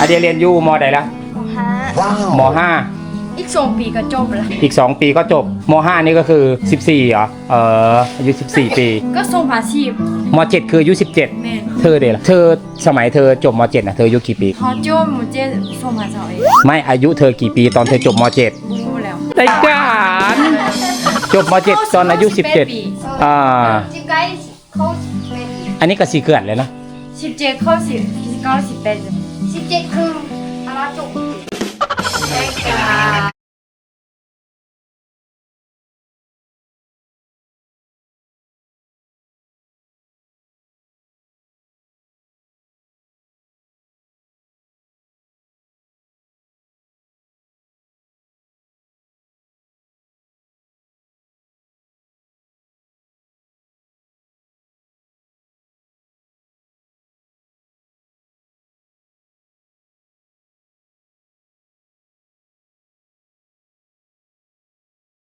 อันเดียเรียนอยู่มใดละฮะมห้าอีกสองปีก็จบละอีก 2 ปีก็จบมห้านี่ก็คือ 14เหรอเอออายุ14 ปีก็ส่งภาษีพม7คืออายุ17 แม่นเธอเดล่ะเธอสมัยเธอจบม7นะเธออายุกี่ปีเขาจบหมูเจส่งภาษาเองไม่อายุเธอกี่ปีตอนเธอจบม7รู้แล้ว ได้การจบม7ตอนอายุ 17อ่าสิบไกด์เขาเป็นอันนี้ก็สีเกิดเลยนะ สิบเจ็ดเข้าสิบเก้าสิบแปดสิบ เจ็